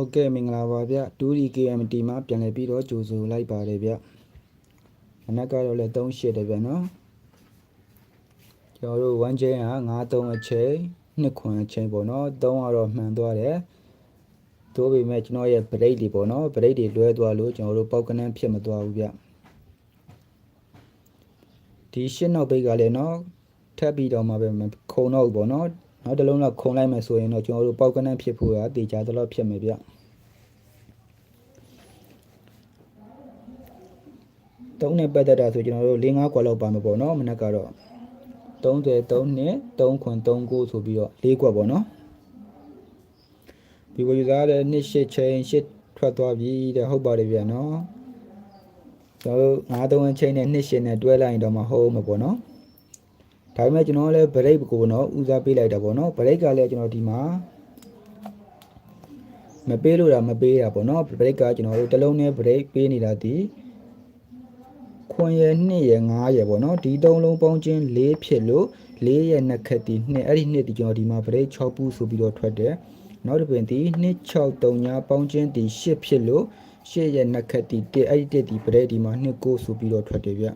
ဟုတ်ကဲ့မင်္ဂလာပါဗျ 2D KMT မှာပြန်လည်ပြီးတော့ကြိုဆိုလိုက်ပါတယ်ဗျမနက်ကတော့လည်း3ရှစ်တယ်ဗျနော်ကျွန်တော်တို့1 chain က9 3အချိန်2ခွန်အချိန်ပေါ့နော်3ကတော့မှန်သွားတယ်သို့ပေမဲ့ကျွန်တော်ရဲ့ break တွေပေါ့နော် break တွေလွဲသွားလို့ကျွန်တော်တို့ပေါက်ကနန်းဖြစ်မသွားဘူးဗျဒီရှစ်နောက်ပိတ်ကလည်းနော်ထပ်ပြီးတော့မှပဲခုံတော့ဘူးပေါ့နော် နောက်တစ်လုံးတော့ခုံလိုက်မယ်ဆိုရင်တော့ကျွန်တော်တို့ပေါက်ကနန်းဖြစ်ဖို့ကတေချာတော့ဖြစ်မယ်ဗျတုံးနဲ့ပတ်သက်တာဆိုကျွန်တော်တို့၄၅ကွာလောက်ပါမှာပေါ့နော်မနက်ကတော့30 3နှစ်3ခွန်3ကိုဆိုပြီးတော့၄ကွက်ပေါ့နော်ဒီကိုယူစားတဲ့နှစ်ရှစ်ချိန်ရှစ်ထွက်သွားပြီတဲ့ဟုတ်ပါတယ်ဗျာနော်ကျွန်တော်တို့9 3ချိန်နဲ့နှစ်ရှစ်နဲ့တွဲလိုက်ရင်တော့မဟုတ်မှာပေါ့နော် ဒါပေမဲ့ကျွန်တော်လည်း break ကိုတော့ဦးစားပေးလိုက်တာပေါ့နော် break ကလည်းကျွန်တော်ဒီမှာမပေးလို့တာမပေးတာပေါ့နော် break ကကျွန်တော်တို့တစ်လုံးနဲ့ break ပေးနေတာဒီခွန်ရယ်2ရယ်5ရယ်ပေါ့နော်ဒီသုံးလုံးပေါင်းချင်း4ဖြစ်လို့4ရယ်နှစ်ခက်ဒီ2အဲ့ဒီ2ဒီကျွန်တော်ဒီမှာ break 6ပူဆိုပြီးတော့ထွက်တယ်နောက်တစ်ပင်ဒီ263ညာပေါင်းချင်းဒီ8ဖြစ်လို့8ရယ်နှစ်ခက်ဒီ1အဲ့ဒီ1ဒီ break ဒီမှာ2ကိုဆိုပြီးတော့ထွက်တယ်ဗျ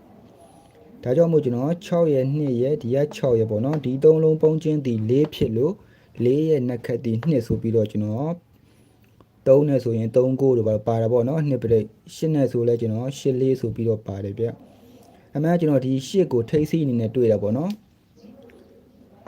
ဒါကြောင့်မို့ကျွန်တော်6ရယ်2ရယ်ဒီက6ရယ်ပေါ့နော်ဒီသုံးလုံးပေါင်းချင်းဒီ4ဖြစ်လို့4ရယ်နှစ်ခက်ဒီ2ဆိုပြီးတော့ကျွန်တော်3နဲ့ဆိုရင်3ကိုတို့ပါပါတာပေါ့နော်2ပြိတ်8နဲ့ဆိုလဲကျွန်တော်8လေးဆိုပြီးတော့ပါတယ်ဗျအမှန်ကျွန်တော်ဒီ8ကိုထိတ်စီအနေနဲ့တွေ့တာပေါ့နော်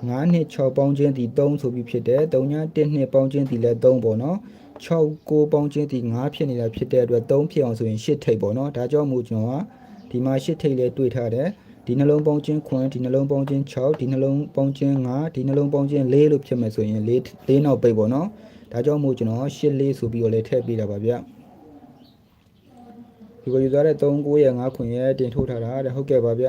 9နှစ်6ပေါင်းချင်းဒီ3ဆိုပြီးဖြစ်တယ်3ည1နှစ်ပေါင်းချင်းဒီလဲ3ပေါ့နော်6ကိုပေါင်းချင်းဒီ9ဖြစ်နေတာဖြစ်တဲ့အတွက်3ဖြစ်အောင်ဆိုရင်8ထိပ်ပေါ့နော်ဒါကြောင့်မို့ကျွန်တော်ကဒီမှာ8ထိပ်လဲတွေ့ထားတယ် ဒီနှလုံးပေါင်းချင်း9ဒီနှလုံးပေါင်းချင်း6ဒီနှလုံးပေါင်းချင်း9ဒီနှလုံးပေါင်းချင်း4လို့ဖြစ်မယ်ဆိုရင်4 4နောက်ပိတ်ပေါ့နော်ဒါကြောင့်မို့ကျွန်တော်8လေးဆိုပြီးတော့လည်းထည့်ပေးတာပါဗျဒီကိုယူသွားတဲ့3 9ရဲ့5ခွင်ရဲ့တင်ထုတ်ထားတာတဲ့ဟုတ်ကဲ့ပါဗျ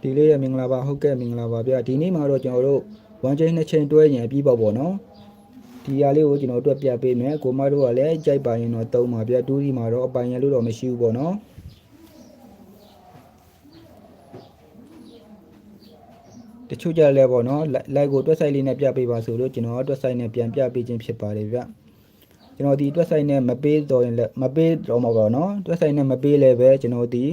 ဒီလေးရဲ့မင်္ဂလာပါဟုတ်ကဲ့မင်္ဂလာပါဗျဒီနေ့မှာတော့ကျွန်တော်တို့1 chain 2 chain တွဲရင်ပြီးပေါ့ပေါ့နော်ဒီဟာလေးကိုကျွန်တော်တို့ပြပေးမယ်ကိုမတို့ကလည်းကြိုက်ပါရင်တော့သုံးပါဗျတူးဒီမှာတော့အပိုင်ရလို့တော့မရှိဘူးပေါ့နော် တချို့ကြလဲပေါ့နော် like ကိုတွက်ဆိုင်လေးနဲ့ပြပေးပါဆိုလို့ကျွန်တော်တွက်ဆိုင်နဲ့ပြန်ပြပေးခြင်းဖြစ်ပါတယ်ဗျကျွန်တော်ဒီတွက်ဆိုင်နဲ့မပေးတော့ရင်လည်းမပေးတော့မှာပေါ့နော်တွက်ဆိုင်နဲ့မပေးလည်းပဲကျွန်တော်ဒီ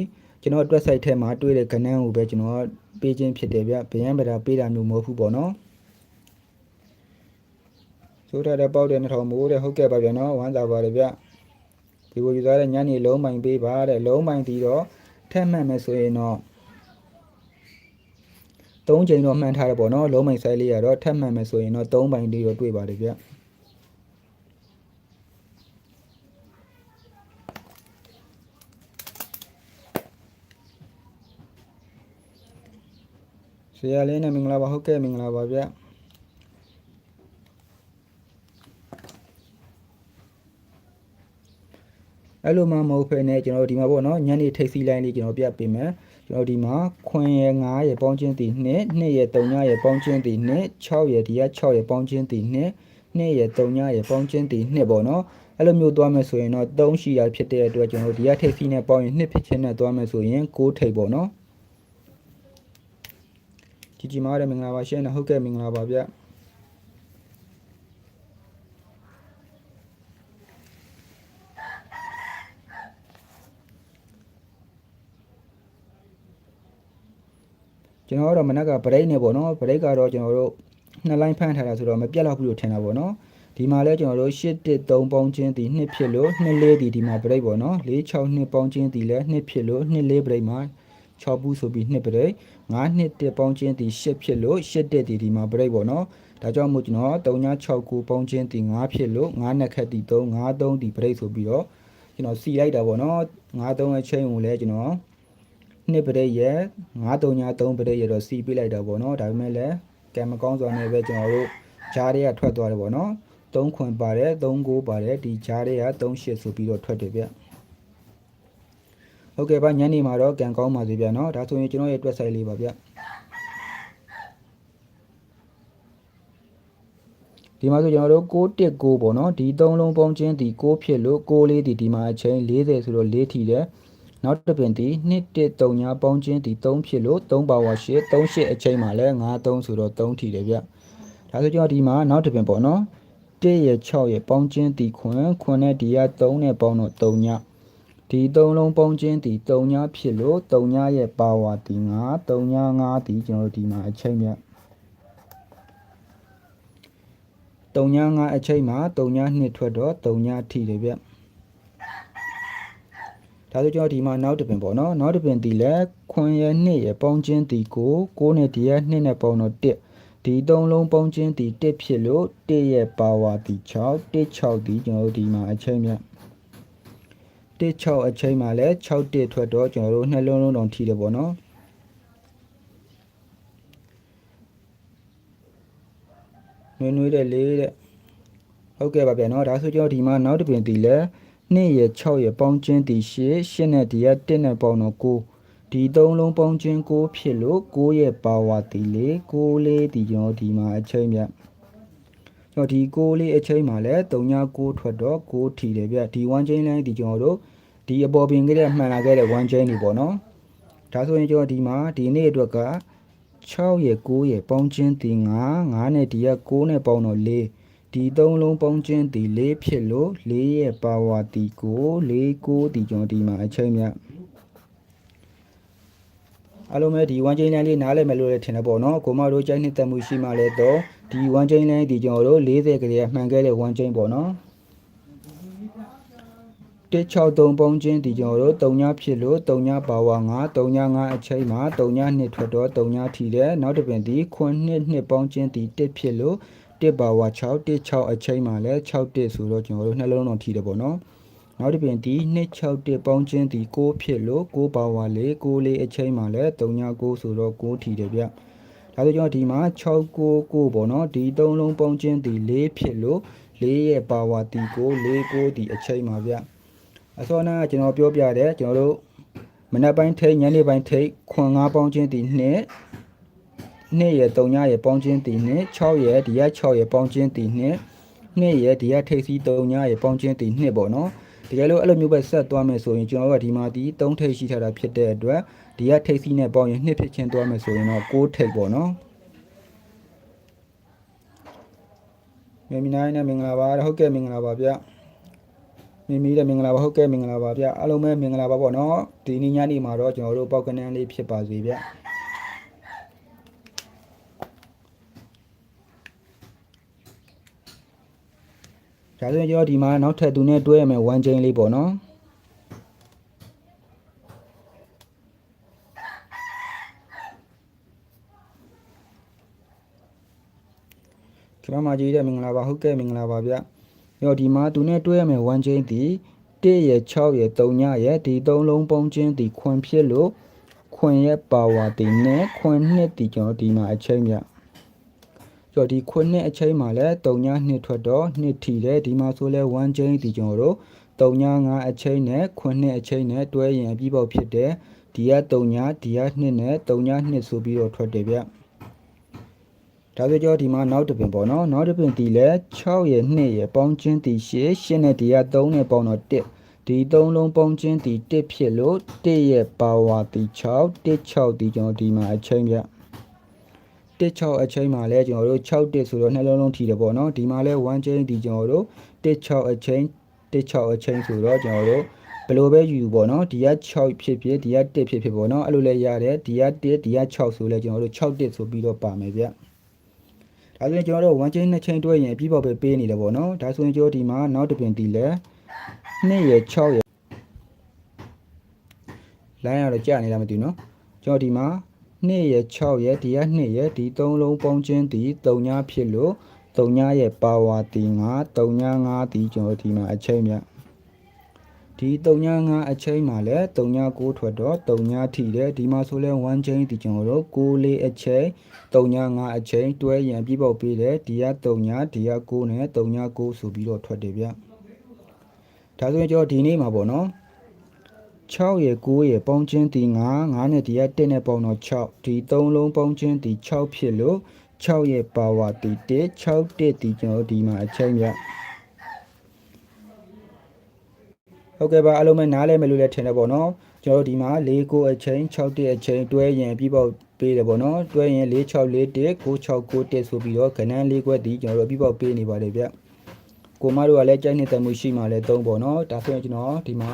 ကျွန်တော်တွက်ဆိုင်ထဲမှာတွေ့တဲ့ကဏ္ဍကိုပဲကျွန်တော်ပေးခြင်းဖြစ်တယ်ဗျဗျရန်ဗတာပေးတာမျိုးမဟုတ်ဘူးပေါ့နော်ဆိုထားတဲ့ပေါက်တဲ့နှစ်ထောင်မိုးတဲ့ဟုတ်ကဲ့ပါဗျာနော်ဝမ်းသာပါတယ်ဗျဒီကိုယူသားတဲ့ညနေလုံးပိုင်ပေးပါတဲ့လုံးပိုင်ပြီးတော့ထက်မှတ်မယ်ဆိုရင်တော့ ၃ချိန်တော့မှန်ထားတယ်ပေါ့နော်လုံးပိုင်ဆိုင်လေးရတော့ထက်မှတ်မယ်ဆိုရင်တော့၃ပိုင်လေးတော့တွေ့ပါတယ်ဗျဆရာလေးနဲ့မင်္ဂလာပါဟုတ်ကဲ့မင်္ဂလာပါဗျအဲ့လိုမှမဟုတ်ဖ ೇನೆ ကျွန်တော်ဒီမှာပေါ့နော်ညနေထိပ်စီလိုင်းလေးကျွန်တော်ပြပေးမယ် ကျွန်တော်ဒီမှာခွင်ရယ်9ရယ်ပေါင်းချင်းတည်2 2ရယ်3ရယ်ပေါင်းချင်းတည်2 6ရယ်ဒီက6ရယ်ပေါင်းချင်းတည်2 2ရယ်3ရယ်ပေါင်းချင်းတည်2ပေါ့နော်အဲ့လိုမျိုးသွားမယ်ဆိုရင်တော့3ရှိရဖြစ်တဲ့အတွက်ကျွန်တော်ဒီကထိပ်စီနဲ့ပေါင်းရင်2ဖြစ်ချင်းနဲ့သွားမယ်ဆိုရင်6ထိပ်ပေါ့နော်ជីជីမားရမင်္ဂလာပါရှင်းနေဟုတ်ကဲ့မင်္ဂလာပါဗျ ကျွန်တော်တို့မနက်ကဘရိတ်နေပေါ့နော်ဘရိတ်ကတော့ကျွန်တော်တို့နှစ်လိုင်းဖမ်းထားတာဆိုတော့မပြတ်တော့ဘူးလို့ထင်တာပေါ့နော်ဒီမှာလဲကျွန်တော်တို့8 1 3ပေါင်းချင်းဒီ2ဖြစ်လို့2 4ဒီဒီမှာဘရိတ်ပေါ့နော်4 6 2ပေါင်းချင်းဒီလဲ2ဖြစ်လို့2 4ဘရိတ်မှာ6ဘူးဆိုပြီး2ဘရိတ်9နှစ်1ပေါင်းချင်းဒီ8ဖြစ်လို့8တက်ဒီဒီမှာဘရိတ်ပေါ့နော်ဒါကြောင့်မို့ကျွန်တော်3 6 9ပေါင်းချင်းဒီ9ဖြစ်လို့9နှစ်ခက်ဒီ3 9 3ဒီဘရိတ်ဆိုပြီးတော့ကျွန်တော်စီလိုက်တာပေါ့နော်9 3ရဲ့ချိန်ကိုလဲကျွန်တော် နှစ်ပရိတ်ရဲ့933ပရိတ်ရဲ့တော့စီပြလိုက်တာပေါ့နော်ဒါပေမဲ့လည်းကံမကောင်းစွာနဲ့ပဲကျွန်တော်တို့ဂျားတွေကထွက်သွားတယ်ပေါ့နော်3ခွန်ပါတယ်3ကိုပါတယ်ဒီဂျားတွေက38ဆိုပြီးတော့ထွက်တယ်ဗျဟုတ်ကဲ့ပါညနေမှာတော့ကံကောင်းပါစေဗျနော်ဒါဆိုရင်ကျွန်တော်ရဲ့ website လေးပါဗျဒီမှာဆိုကျွန်တော်တို့619ပေါ့နော်ဒီ3လုံးပေါင်းချင်းဒီ6ဖြစ်လို့6လေးဒီဒီမှာအချိန်40ဆိုတော့4ထီတယ် နောက်တစ်ပင်ဒီ113ညာပေါင်းချင်းဒီ3ဖြစ်လို့3ပါဝါ8 38အချိန်မှာလဲ53ဆိုတော့3ထီတယ်ဗျဒါဆိုကျွန်တော်ဒီမှာနောက်တစ်ပင်ပေါ့နော်1ရဲ့6ရဲ့ပေါင်းချင်းတီခွန်ခွန်နဲ့ဒီက3နဲ့ပေါင်းတော့3ညဒီ3လုံးပေါင်းချင်းတီ3ညဖြစ်လို့3ညရဲ့ပါဝါတီ9 3ည9တီကျွန်တော်တို့ဒီမှာအချိန်မြတ်3ည9အချိန်မှာ3ည2ထွက်တော့3ညထိတယ်ဗျ ဒါဆိုကျွန်တော်ဒီမှာနောက်တစ်ပင်ပေါ့နော်နောက်တစ်ပင်တီလဲခွန်ရဲ့2ရဲ့ပေါင်းချင်းတီကို6နဲ့ဒီရဲ့2နဲ့ပေါင်းတော့1ဒီသုံးလုံးပေါင်းချင်းတီ1ဖြစ်လို့1ရဲ့ပါဝါတီ6 1 6ဒီကျွန်တော်တို့ဒီမှာအချိန်မြတ်1 6အချိန်မှာလဲ6 1ထွက်တော့ကျွန်တော်တို့နှလုံးလုံးတောင်ထိတယ်ပေါ့နော်နွေးနွေးတဲ့လေးတဲ့ဟုတ်ကဲ့ပါဗျာနော်ဒါဆိုကျွန်တော်ဒီမှာနောက်တစ်ပင်တီလဲ 2ရဲ့6ရဲ့ပေါင်းချင်းတီ8 8နဲ့ဒီက1နဲ့ပေါင်းတော့9ဒီသုံးလုံးပေါင်းချင်း6ဖြစ်လို့6ရဲ့ပါဝါတီလေး6လေးဒီကျွန်တော်ဒီမှာအချိန်မြတ်ကျွန်တော်ဒီ6လေးအချိန်မှာလဲ3ည6ထွက်တော့6ထီတယ်ဗျဒီ1ချင်းလိုင်းဒီကျွန်တော်တို့ဒီအပေါ်ပင်ကလေးမှန်လာခဲ့တဲ့1ချင်းတွေပေါ့နော်ဒါဆိုရင်ကျွန်တော်ဒီမှာဒီနေ့အတွက်က6ရဲ့9ရဲ့ပေါင်းချင်းတီ9 9နဲ့ဒီက9နဲ့ပေါင်းတော့4 ဒီသုံးလုံးပေါင်းချင်းတီ4ဖြစ်လို့4ရဲ့ပါဝါတီကို4 9ဒီကျွန်တော်ဒီမှာအချိန်မြတ်အလုံးမဲ့ဒီ1 chain line လေးနားလည်မယ်လို့လည်းထင်တယ်ပေါ့နော်ကိုမတို့ကြိုက်နှစ်သက်မှုရှိမှလည်းတော့ဒီ1 chain line ဒီကျွန်တော်တို့40ကလေးမှန်ခဲ့တဲ့1 chain ပေါ့နော်163ပုံချင်းဒီကျွန်တော်တို့3ညဖြစ်လို့3ညပါဝါ9 3ည9အချိန်မှာ3ည2ထွက်တော့3ညထီတယ်နောက်တစ်ပင်ဒီခွန်းနှစ်နှစ်ပေါင်းချင်းဒီ1ဖြစ်လို့ 1ပါဝါ6 1 6အချိန်မှာလဲ6 1ဆိုတော့ကျွန်တော်တို့နှလုံးတော်ထီတယ်ပေါ့နော်နောက်တစ်ပြင်ဒီ261ပေါင်းချင်းဒီ6ဖြစ်လို့6ပါဝါ4 6လေးအချိန်မှာလဲ39ဆိုတော့6ထီတယ်ဗျဒါဆိုကျွန်တော်ဒီမှာ699ပေါ့နော်ဒီ3လုံးပေါင်းချင်းဒီ4ဖြစ်လို့4ရဲ့ပါဝါတီကို4 9ဒီအချိန်မှာဗျအစောနာကျွန်တော်ပြောပြတယ်ကျွန်တော်တို့မနက်ပိုင်းထိတ်ညနေပိုင်းထိတ်ခွန်5ပေါင်းချင်းဒီ2 နှစ်ရယ်3ညရယ်ပေါင်းချင်းတီနှစ်6ရယ်ဒီက6ရယ်ပေါင်းချင်းတီနှစ်နှစ်ရယ်ဒီကထိပ်စီး3ညရယ်ပေါင်းချင်းတီနှစ်ပေါ့နော်တကယ်လို့အဲ့လိုမျိုးပဲဆက်သွားမယ်ဆိုရင်ကျွန်တော်တို့ကဒီမှာဒီ3ထိပ်ရှိထားတာဖြစ်တဲ့အတွက်ဒီကထိပ်စီးနဲ့ပေါင်းရင်နှစ်ဖြစ်ချင်းသွားမယ်ဆိုရင်တော့6ထိပ်ပေါ့နော်မင်္ဂလာနဲ့မင်္ဂလာပါဟုတ်ကဲ့မင်္ဂလာပါဗျမိမိတဲ့မင်္ဂလာပါဟုတ်ကဲ့မင်္ဂလာပါဗျအားလုံးပဲမင်္ဂလာပါပေါ့နော်ဒီနေ့ညနေမှာတော့ကျွန်တော်တို့ပေါက်ကနန်းလေးဖြစ်ပါစေဗျ ဒါဆိုရင်ကျွန်တော်ဒီမှာနောက်ထပ်သူနဲ့တွဲရမယ်1 chain လေးပေါ့နော်ကျွန်တော်မကြီးတဲ့မင်္ဂလာပါဟုတ်ကဲ့မင်္ဂလာပါဗျရောဒီမှာသူနဲ့တွဲရမယ်1 chain ဒီ1ရယ်6ရယ်3ညရယ်ဒီ3လုံးပုံချင်းဒီခွန်ဖြစ်လို့ခွန်ရဲ့ပါဝါဒီနဲ့ခွန်နှစ်ဒီကျွန်တော်ဒီမှာအချိန် မြကျော်ဒီခွနှစ်အချိန်မှာလည်း3ည2ထွက်တော့2ထီတယ်ဒီမှာဆိုလဲ1 chain ဒီကျွန်တော်တို့3ည5အချိန်နဲ့ခွနှစ်အချိန်နဲ့တွဲရင်အပြီးပေါက်ဖြစ်တယ်ဒီက3ညဒီက2နဲ့3ည2ဆိုပြီးတော့ထွက်တယ်ဗျဒါဆိုကြောဒီမှာနောက်တစ်ပင်ပေါ့နော်နောက်တစ်ပင်ဒီလဲ6ရဲ့2ရဲ့ပေါင်းချင်းဒီ8 8နဲ့ဒီက3နဲ့ပေါင်းတော့1ဒီ3လုံးပေါင်းချင်းဒီ1ဖြစ်လို့1ရဲ့ပါဝါဒီ6 1 6ဒီကျွန်တော်ဒီမှာအချိန်ဗျ 16အချိန်မှာလဲကျွန်တော်တို့6တစ်ဆိုတော့နှလုံးလုံးထီတယ်ပေါ့နော်ဒီမှာလဲ1ချိန်ဒီကျွန်တော်တို့16အချိန်16အချိန်ဆိုတော့ကျွန်တော်တို့ဘယ်လိုပဲယူပေါ့နော်ဒီက6ဖြစ်ဖြစ်ဒီက1ဖြစ်ဖြစ်ပေါ့နော်အဲ့လိုလဲရတယ်ဒီက1ဒီက6ဆိုလဲကျွန်တော်တို့6တစ်ဆိုပြီးတော့ပါမယ်ဗျဒါဆိုရင်ကျွန်တော်တို့1ချိန်2ချိန်တွဲရင်အပြည့်ပေါက်ပဲပေးနေတယ်ပေါ့နော်ဒါဆိုရင်ကျွန်တော်ဒီမှာနောက်တစ်ပင်ဒီလဲ2ရယ်6ရယ်လိုင်းရတော့ကြာနေတာမသိဘူးเนาะကျွန်တော်ဒီမှာ 2ရဲ့6ရဲ့ဒီက2ရဲ့ဒီ3လုံးပေါင်းချင်းဒီ3ညဖြစ်လို့3ညရဲ့ပါဝါတီ9 3ည5ဒီကျွန်တော်ဒီမှာအချိန်မြဒီ3ည5အချိန်မှာလဲ3ည9ထွက်တော့3ညထိတယ်ဒီမှာဆိုလဲ1ချိန်ဒီကျွန်တော်တို့6လေးအချိန်3ည5အချိန်တွဲရန်ပြပေါက်ပေးတယ်ဒီက3ညဒီက9နဲ့3ည9ဆိုပြီးတော့ထွက်တယ်ဗျဒါဆိုရင်ကျွန်တော်ဒီနေ့မှာပေါ့နော် 6ရယ်9ရယ်ပေါင်းချင်းဒီ9 9နဲ့ဒီက1နဲ့ပေါင်းတော့6ဒီ3လုံးပေါင်းချင်းဒီ6ဖြစ်လို့6ရဲ့ပါဝါဒီ1 6 1ဒီကျွန်တော်ဒီမှာအချိန်ပြဟုတ်ကဲ့ပါအားလုံးပဲနားလဲမယ်လို့လည်းထင်တယ်ပေါ့နော်ကျွန်တော်ဒီမှာ4 9အချိန်6 1အချိန်တွဲရင်ပြီးပေါက်ပေးတယ်ပေါ့နော်တွဲရင်4 6 4 1 9 6 9 1ဆိုပြီးတော့ခဏန်း၄ခွက်ဒီကျွန်တော်တို့ပြီးပေါက်ပေးနေပါတယ်ဗျကိုမတို့ကလည်းကြိုက်နေတဲ့မှုရှိမှလည်းသုံးပေါ့နော်ဒါဆိုရင်ကျွန်တော်ဒီမှာ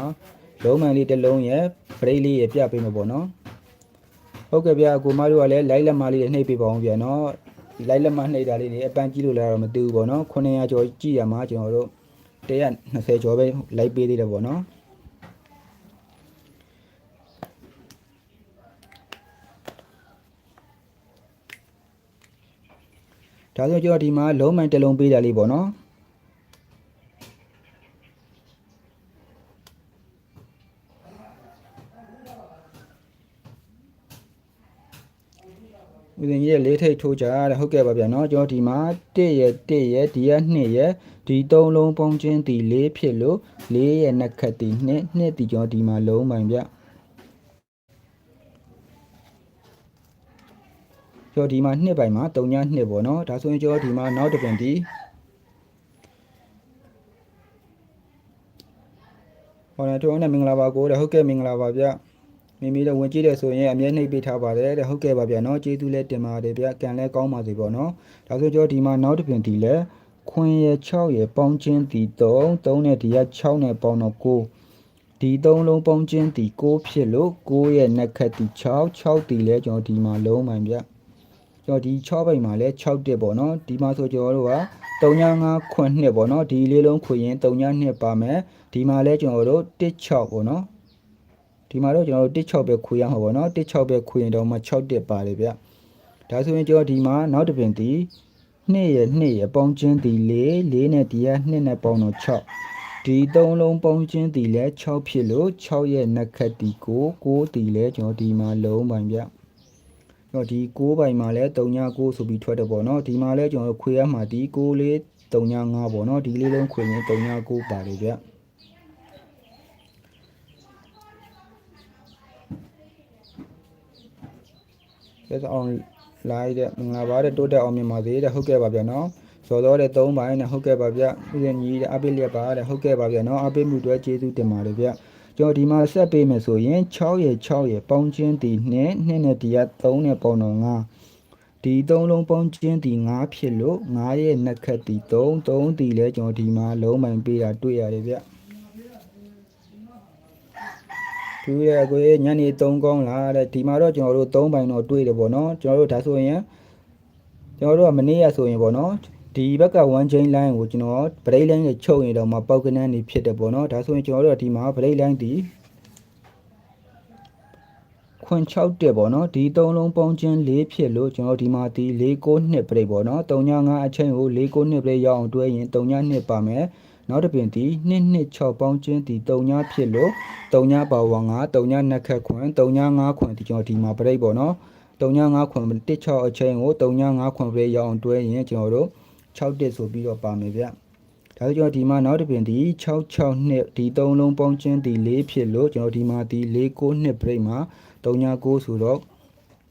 လုံးမှန်လေးတစ်လုံးရဲ့ break လေးရပြပေးမှာပေါ့နော်ဟုတ်ကဲ့ဗျာကိုမတို့ကလည်း live လက်မလေးနှိပ်ပေးပါအောင်ဗျာနော် live လက်မနှိပ်တာလေးတွေအပန်းကြည့်လို့လည်းတော့မသိဘူးပေါ့နော်900ကျော်ကြည့်ရမှာကျွန်တော်တို့120ကျော်ပဲ live ပေးသေးတယ်ပေါ့နော်ဒါဆိုကျွန်တော်ဒီမှာလုံးမိုင်တစ်လုံးပေးတာလေးပေါ့နော် င်းကြီးရဲ့လေးထိတ်ထိုးကြတဲ့ဟုတ်ကဲ့ပါဗျာနော်ကျွန်တော်ဒီမှာ1ရဲ့1ရဲ့ဒီရဲ့2ရဲ့ဒီ3လုံးပေါင်းချင်းဒီ4ဖြစ်လို့4ရဲ့နှစ်ခတ်ဒီ2 2ဒီကျွန်တော်ဒီမှာလုံးမိုင်ဗျကျွန်တော်ဒီမှာ2ပိုင်မှာ3ည2ပေါ့နော်ဒါဆိုရင်ကျွန်တော်ဒီမှာနောက်တစ်ပင်ဒီဟောနေတော့နဲ့မင်္ဂလာပါကိုတဲ့ဟုတ်ကဲ့မင်္ဂလာပါဗျ မိမိတို့ဝင်ကြည့်တယ်ဆိုရင်အမြဲနှိပ်ပေးထားပါတယ်တဲ့ဟုတ်ကဲ့ပါဗျာနော်ကျေးဇူးလည်းတင်ပါတယ်ဗျကံလည်းကောင်းပါစေပေါ့နော်ဒါဆိုကျွန်တော်ဒီမှာနောက်တစ်ပင်ဒီလဲခွင်ရ6ရပေါင်းချင်းဒီ3 3နဲ့ဒီက6နဲ့ပေါင်းတော့9ဒီ3လုံးပေါင်းချင်းဒီ6ဖြစ်လို့9ရဲ့နှစ်ခတ်ဒီ6 6ဒီလဲကျွန်တော်ဒီမှာလုံးမှန်ဗျကျွန်တော်ဒီ6ဘိုင်မှာလဲ6တက်ပေါ့နော်ဒီမှာဆိုကျွန်တော်တို့က395ခွင်နှစ်ပေါ့နော်ဒီလေးလုံးခွင်ရင်392ပါမယ်ဒီမှာလဲကျွန်တော်တို့16ပေါ့နော် ဒီမှာတော့ကျွန်တော်တို့16ပဲခွေရမှာပေါ့နော်16ပဲခွေရင်တော့မှ6တက်ပါတယ်ဗျဒါဆိုရင်ကျွန်တော်ဒီမှာနောက်တစ်ပင်ဒီ2ရ2ရပေါင်းချင်းဒီ4 4နဲ့ဒီက2နဲ့ပေါင်းတော့6ဒီသုံးလုံးပေါင်းချင်းဒီလဲ6ဖြစ်လို့6ရဲ့နှစ်ခတ်ဒီ9 9ဒီလဲကျွန်တော်ဒီမှာလုံးပိုင်ဗျတော့ဒီ6ပိုင်မှာလဲ39ဆိုပြီးထွက်တယ်ပေါ့နော်ဒီမှာလဲကျွန်တော်ခွေရမှာဒီ6လေး35ပေါ့နော်ဒီလေးလုံးခွေရင်39ပါတယ်ဗျ လက်အောင်လိုက်တဲ့မင်္ဂလာပါတဲ့တိုးတက်အောင်မြင်ပါစေတဲ့ဟုတ်ကဲ့ပါဗျာနော်စော်တော်တဲ့3ပိုင်းနဲ့ဟုတ်ကဲ့ပါဗျဥစဉ်ကြီးတဲ့အပိလျက်ပါတဲ့ဟုတ်ကဲ့ပါဗျာနော်အပိမှုတွေကျေးဇူးတင်ပါတယ်ဗျကျွန်တော်ဒီမှာဆက်ပေးမယ်ဆိုရင်6ရယ်6ရယ်ပေါင်းချင်းတီနဲ့2နဲ့ဒီက3နဲ့ပေါင်းတော့5ဒီ3လုံးပေါင်းချင်းတီ5ဖြစ်လို့5ရဲ့နှစ်ခတ်တီ3 3တီလဲကျွန်တော်ဒီမှာလုံးပိုင်ပေးတာတွေ့ရတယ်ဗျ သူရဲ့ကိုယ်ညနေ3ကောင်းလားတဲ့ဒီမှာတော့ကျွန်တော်တို့3ပိုင်တော့တွေ့တယ်ပေါ့နော်ကျွန်တော်တို့ဒါဆိုရင်ကျွန်တော်တို့ကမနေ့ရဆိုရင်ပေါ့နော်ဒီဘက်က1 chain line ကိုကျွန်တော် break line နဲ့ချုပ်ရင်တော့မှပေါက်ကနန်းနေဖြစ်တယ်ပေါ့နော်ဒါဆိုရင်ကျွန်တော်တို့ဒီမှာ break line ဒီခွန်6တက်ပေါ့နော်ဒီ3လုံးပေါင်းချင်း4ဖြစ်လို့ကျွန်တော်ဒီမှာဒီ4 9 2 break ပေါ့နော်395အချိန်ကို4 9 2 break ရအောင်တွဲရင်32ပါမယ် နောက်တစ်ပင်ဒီ2 2 6ပေါင်းချင်းဒီ3ဖြစ်လို့3ပါဝါ9 3နှစ်ခတ်ခွန်395ခွန်ဒီကျွန်တော်ဒီမှာ break ပေါ့နော်395ခွန်16အချိန်ကို395ခွန် break ရအောင်တွဲရင်ကျွန်တော်တို့6တက်ဆိုပြီးတော့ပါမယ်ဗျဒါဆိုကျွန်တော်ဒီမှာနောက်တစ်ပင်ဒီ66နှစ်ဒီ3လုံးပေါင်းချင်းဒီ4ဖြစ်လို့ကျွန်တော်ဒီမှာဒီ49နှစ် break မှာ39ဆိုတော့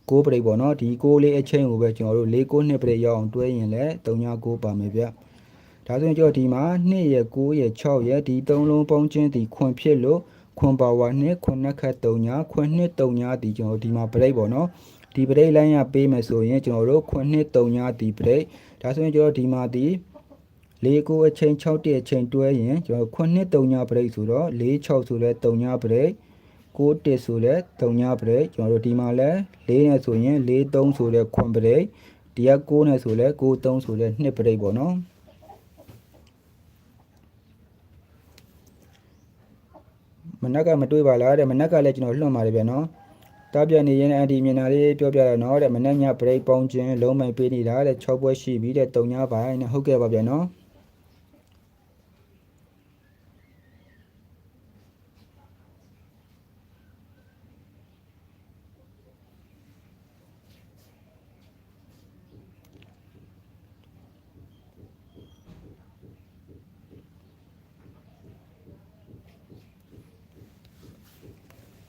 6 break ပေါ့နော်ဒီ6လေးအချင်းကိုပဲကျွန်တော်တို့49နှစ် break ရအောင်တွဲရင်လည်း39ပါမယ်ဗျ ဒါဆိုရင်ကျွန်တော်ဒီမှာ2ရယ်9ရယ်6ရယ်ဒီ3လုံးပေါင်းချင်းဒီခွန်ဖြစ်လို့ခွန်ပါဝါ2ခွန်နှစ်ခတ်3ညာခွန်နှစ်3ညာဒီကျွန်တော်ဒီမှာ break ပေါ့နော်ဒီ break line ရပေးမယ်ဆိုရင်ကျွန်တော်တို့ခွန်နှစ်3ညာဒီ break ဒါဆိုရင်ကျွန်တော်ဒီမှာဒီ၄ကိုအချိန်6တက်အချိန်တွဲရင်ကျွန်တော်9နှစ်3ည break ဆိုတော့4 6ဆိုလဲ3ည break 6တက်ဆိုလဲ3ည break ကျွန်တော်တို့ဒီမှာလဲ4နဲ့ဆိုရင်4 3ဆိုလဲခွန် break ဒီက6နဲ့ဆိုလဲ6 3ဆိုလဲ2 break ပေါ့နော် မနက်ကမတွေးပါလားတဲ့မနက်ကလည်းကျွန်တော်လွှတ်ပါတယ်ဗျာနော်တားပြနေရင်အန်ဒီမြင်တာလေးပြောပြရတော့တဲ့မနေ့ည break ပေါင်းခြင်းလုံးမိုင်ပေးနေတာတဲ့6ပွဲရှိပြီတဲ့3ညပိုင်းနဲ့ဟုတ်ကဲ့ပါဗျာနော်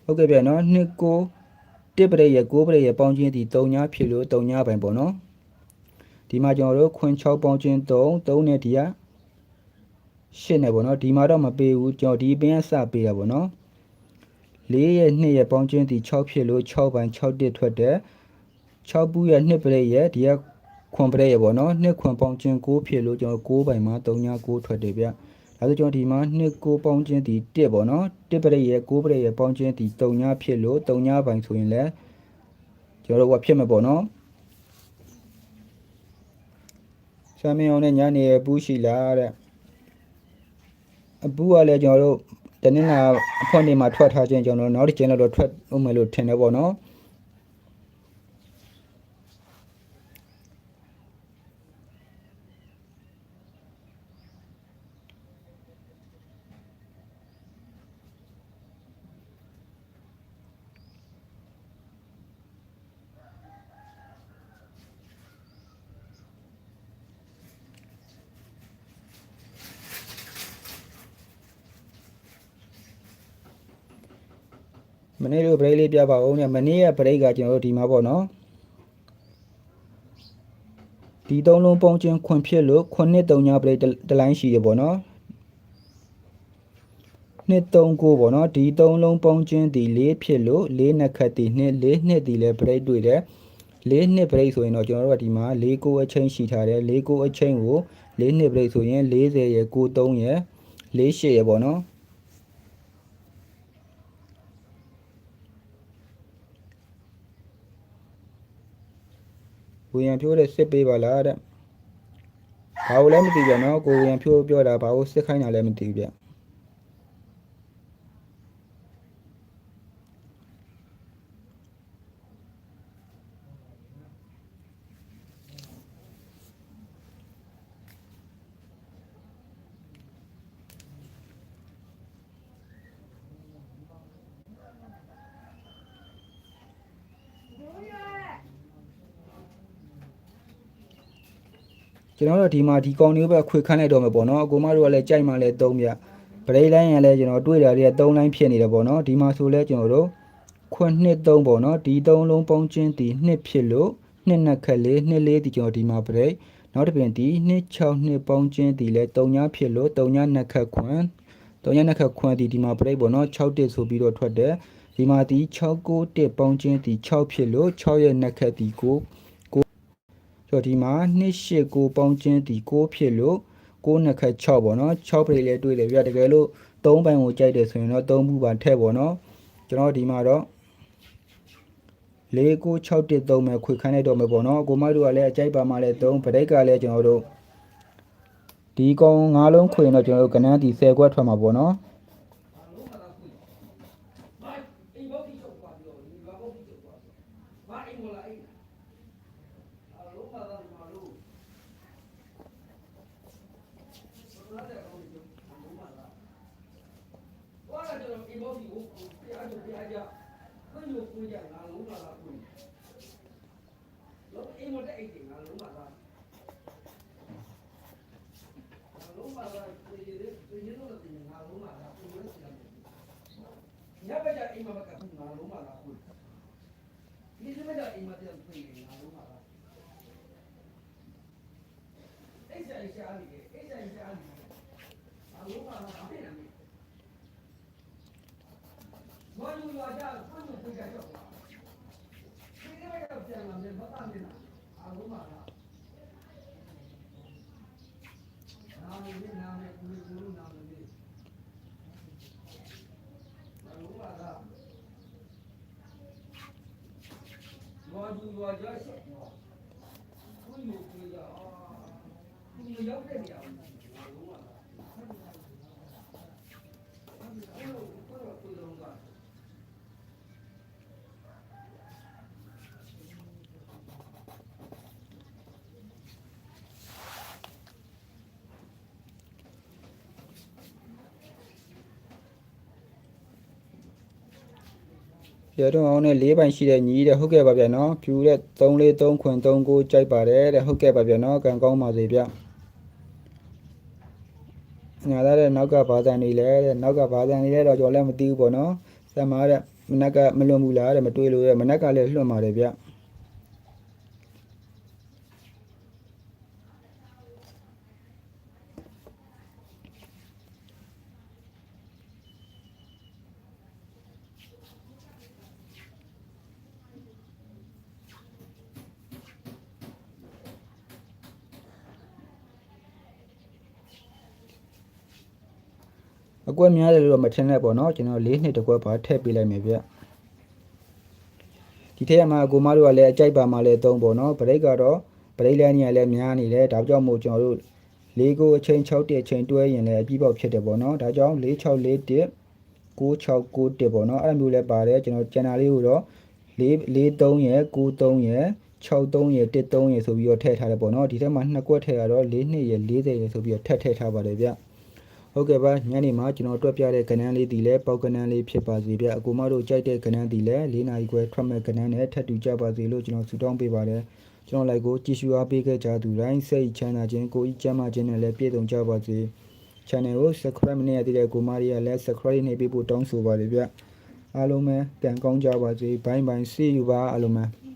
ဟုတ်ကဲ့ဗျာနော်နှစ်ကိုတစ်ပရိရဲ့ကိုးပရိရဲ့ပေါင်းချင်းဒီ3ညဖြစ်လို့3ညပိုင်ပေါ့နော်ဒီမှာကျွန်တော်တို့ခွင်6ပေါင်းချင်း3 3နဲ့ဒီက8နဲ့ပေါ့နော်ဒီမှာတော့မပေးဘူးကျွန်တော်ဒီပင်ကစပေးတာပေါ့နော်4ရဲ့2ရဲ့ပေါင်းချင်းဒီ6ဖြစ်လို့6ပိုင်6တစ်ထွက်တယ်6ပူးရဲ့2ပရိရဲ့ဒီကခွန်ပရိတ်ရပေါ့နော်နှစ်ခွန်ပေါင်းခြင်း6ဖြစ်လို့ကျွန်တော်6ပိုင်မှာ3ည9ထွက်တယ်ဗျ ဒါဆိုကျွန်တော်ဒီမှာနှစ်9ပေါင်းခြင်းဒီ1ပေါ့နော်1ပရိတ်ရ9ပရိတ်ရပေါင်းခြင်းဒီ3ညဖြစ်လို့3ညပိုင်ဆိုရင်လည်းကျွန်တော်တို့ကဖြစ်မှာပေါ့နော်ဆာမင်းအောင်နဲ့ညနေရပူးရှိလားတဲ့အပူးကလည်းကျွန်တော်တို့တနင်္လာအဖွင့်နေမှာထွက်ထားခြင်းကျွန်တော်တို့နောက်တစ်ကျင်းတော့ထွက်ဦးမယ်လို့ထင်တယ်ပေါ့နော် မနေ့လို break လေးပြပါဦးနဲ့မနေ့က break ကကျွန်တော်တို့ဒီမှာပေါ့နော်ဒီသုံးလုံးပုံချင်းခွန်ဖြစ်လို့ခွန်နှစ်သုံးညာ break တလိုင်းရှိတယ်ပေါ့နော်နှစ်39ပေါ့နော်ဒီသုံးလုံးပုံချင်းဒီ၄ဖြစ်လို့၄နှစ်ခတ်ဒီနှစ်၄နှစ်ဒီလဲ break တွေ့တယ်၄နှစ် break ဆိုရင်တော့ကျွန်တော်တို့ကဒီမှာ၄ကိုအချင်းရှိထားတယ်၄ကိုအချင်းကို၄နှစ် break ဆိုရင်40ရယ်93ရယ်48ရယ်ပေါ့နော် ဝေယံဖြိုးတဲ့စစ်ပေးပါလားတဲ့ဘာလို့လဲမသိကြနော်ကိုဝေယံဖြိုးပြောတာဘာလို့စစ်ခိုင်းတာလဲမသိဘူးဗျ ကျွန်တော်တို့ဒီမှာဒီကောင်လေးပဲခွေခန်းလိုက်တော့မယ်ပေါ့နော်အကိုမတို့ကလည်းကြိုက်မှလည်းသုံးပြဗရိတ်လိုင်းရလည်းကျွန်တော်တွေ့တာတွေက3လိုင်းဖြစ်နေတယ်ပေါ့နော်ဒီမှာဆိုလဲကျွန်တော်တို့ခွန်းနှစ်3ပေါ့နော်ဒီ3လုံးပေါင်းချင်းဒီနှစ်ဖြစ်လို့နှစ်နှစ်ခက်လေးနှစ်လေးဒီကျွန်တော်ဒီမှာဗရိတ်နောက်တစ်ပြင်ဒီနှစ်6နှစ်ပေါင်းချင်းဒီလဲ3ညဖြစ်လို့3ညနှစ်ခက်ခွန်း3ညနှစ်ခက်ခွန်းဒီဒီမှာဗရိတ်ပေါ့နော်6တစ်ဆိုပြီးတော့ထွက်တယ်ဒီမှာဒီ6 9တစ်ပေါင်းချင်းဒီ6ဖြစ်လို့6ရဲ့နှစ်ခက်ဒီ9 ဆိုတော့ဒီမှာ289ပေါင်းချင်းဒီ6ဖြစ်လို့6နှစ်ခက်6ပေါ့နော်6ပြိလေးတွေ့တယ်ပြတကယ်လို့3ပိုင်ကိုကြိုက်တယ်ဆိုရင်တော့3ဘူးပါထည့်ပေါ့နော်ကျွန်တော်ဒီမှာတော့4961မဲ့ခွေခန်းလိုက်တော့မယ်ပေါ့နော်ကိုမတို့ကလည်းအကြိုက်ပါမှလည်း3ဗဒိတ်ကလည်းကျွန်တော်တို့ဒီကောင်၅လုံးခွေတော့ကျွန်တော်တို့ကနန်းဒီ10ခွက်ထွက်မှာပေါ့နော် သွားတာကျွန်တော်အိမ်ဘောစီကိုပြားကြပြားကြခွင့်လို့ကိုကြငါလုံးလာတာခွင့်လုံးအိမ်မတဲ့အိမ်ငါလုံးလာတာငါလုံးလာတာပြည်ရည်ပြည်ရည်တော့တင်ငါလုံးလာတာကိုယ်လည်းစီတယ်ညဘက်ကျအိမ်မဘက်ကငါလုံးလာတာခွင့် ဒီစမကျအိမ်မတဲ့ခွင့်ငါလုံး olacak ရတော့အောင်နဲ့၄ပိုင်ရှိတဲ့ညီတဲ့ဟုတ်ကဲ့ပါဗျာနော်ဖြူတဲ့3လေး3ခွင်3ကိုကြိုက်ပါတယ်တဲ့ဟုတ်ကဲ့ပါဗျာနော်ကံကောင်းပါစေဗျညာသားတဲ့နောက်ကဘာသာနေလဲတဲ့နောက်ကဘာသာနေလဲတော့ကျွန်တော်လည်းမသိဘူးပေါ့နော်ဆက်မားတဲ့မနက်ကမလွန်ဘူးလားတဲ့မတွေးလို့ရဲ့မနက်ကလည်းလွှတ်ပါတယ်ဗျ အကွက်များတယ်လို့တော့မထင်နဲ့ပေါ့နော်ကျွန်တော်၄နှစ်တစ်ကွက်ပါထည့်ပေးလိုက်မယ်ဗျဒီထက်မှာကိုမတို့ကလည်းအကြိုက်ပါမှလည်းသုံးပေါ့နော်ဗရိတ်ကတော့ဗရိတ်လဲနေရလဲများနေတယ်ဒါကြောင့်မို့ကျွန်တော်တို့၄ကိုအချိန်6တက်အချိန်တွဲရင်လည်းအပြီးပေါက်ဖြစ်တယ်ပေါ့နော်ဒါကြောင့်၄6 4တက်9691ပေါ့နော်အဲ့လိုမျိုးလဲပါတယ်ကျွန်တော်ကျန်တာလေးကိုတော့4 43ရယ်93ရယ်63ရယ်13ရယ်ဆိုပြီးတော့ထည့်ထားတယ်ပေါ့နော်ဒီထက်မှာနှစ်ကွက်ထည့်ရတော့4 2ရယ်40ရယ်ဆိုပြီးတော့ထပ်ထည့်ထားပါတယ်ဗျ ဟုတ်ကဲ့ပါညနေမှာကျွန်တော်တွက်ပြတဲ့ကဏ္ဍလေးဒီလဲပေါက်ကဏ္ဍလေးဖြစ်ပါစေဗျအကူမတို့ကြိုက်တဲ့ကဏ္ဍဒီလဲ၄နာရီခွဲထွက်မဲ့ကဏ္ဍနဲ့ထပ်တူကြပါစေလို့ကျွန်တော်ဆုတောင်းပေးပါတယ်ကျွန်တော်လိုက်ကိုကြည့်ရှုအားပေးခဲ့ကြသူတိုင်းစိတ်ချမ်းသာခြင်းကိုယ်ဤကျမ်းမာခြင်းနဲ့လည်းပြည့်စုံကြပါစေ channel ကို subscribe မနေရသေးတဲ့ကိုမရီကလည်း subscribe နေပေးဖို့တောင်းဆိုပါတယ်ဗျအားလုံးပဲကံကောင်းကြပါစေဘိုင်းဘိုင်း see you ပါအားလုံးပဲ